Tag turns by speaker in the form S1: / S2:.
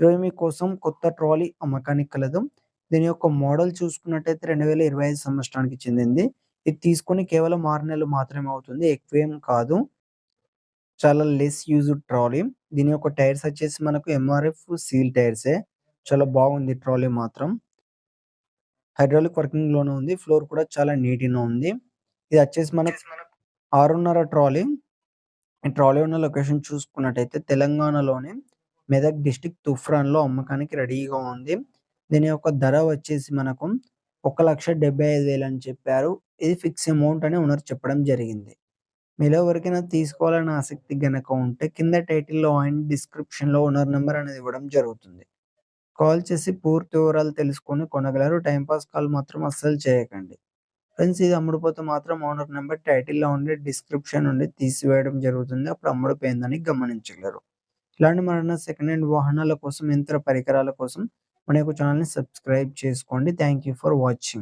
S1: ఈరోజు మీకోసం కొత్త ట్రాలీ అమ్మకానికి కలదు. దీని యొక్క మోడల్ చూసుకున్నట్టయితే 2025 సంవత్సరానికి చెందింది. ఇది తీసుకొని కేవలం ఆరు నెలలు మాత్రమే అవుతుంది. ఎక్కువేం కాదు. చాలా లెస్ యూజ్డ్ ట్రాలీ. దీని యొక్క టైర్స్ వచ్చేసి మనకు ఎంఆర్ఎఫ్ సీల్ టైర్సే. చాలా బాగుంది ట్రాలీ మాత్రం. హైడ్రాలిక్ వర్కింగ్‌లోనే ఉంది. ఫ్లోర్ కూడా చాలా నీట్‌గా ఉంది. ఇది వచ్చేసి మనకు 6.5 ట్రాలీ. ఈ ట్రాలీ ఉన్న లొకేషన్ చూసుకున్నట్టయితే తెలంగాణలోనే మెదక్ డిస్టిక్ తుఫ్రాన్‌లో అమ్మకానికి రెడీగా ఉంది. దీని యొక్క ధర వచ్చేసి మనకు 1,75,000 అని చెప్పారు. ఇది ఫిక్స్ అమౌంట్ అని ఓనర్ చెప్పడం జరిగింది. మీలో ఎవరికైనా తీసుకోవాలని ఆసక్తి గనక ఉంటే కింద టైటిల్‌లో అండ్ డిస్క్రిప్షన్‌లో ఓనర్ నెంబర్ అనేది ఇవ్వడం జరుగుతుంది. కాల్ చేసి పూర్తి వివరాలు తెలుసుకొని కొనగలరు. టైంపాస్ పాస్ కాల్ మాత్రం అస్సలు చేయకండి. ఫ్రెండ్స్ ఇది అమ్ముడుపోతే మాత్రం ఓనర్ నెంబర్ టైటిల్‌లో ఉండి డిస్క్రిప్షన్ నుండి తీసివేయడం జరుగుతుంది. అప్పుడు అమ్ముడుపోయిందని గమనించగలరు. ఇలాంటి మరిన్ని సెకండ్ హ్యాండ్ వాహనాల కోసం, యంత్ర పరికరాల కోసం మన యొక్క ఛానల్‌ని సబ్స్క్రైబ్ చేసుకోండి. Thank you for watching.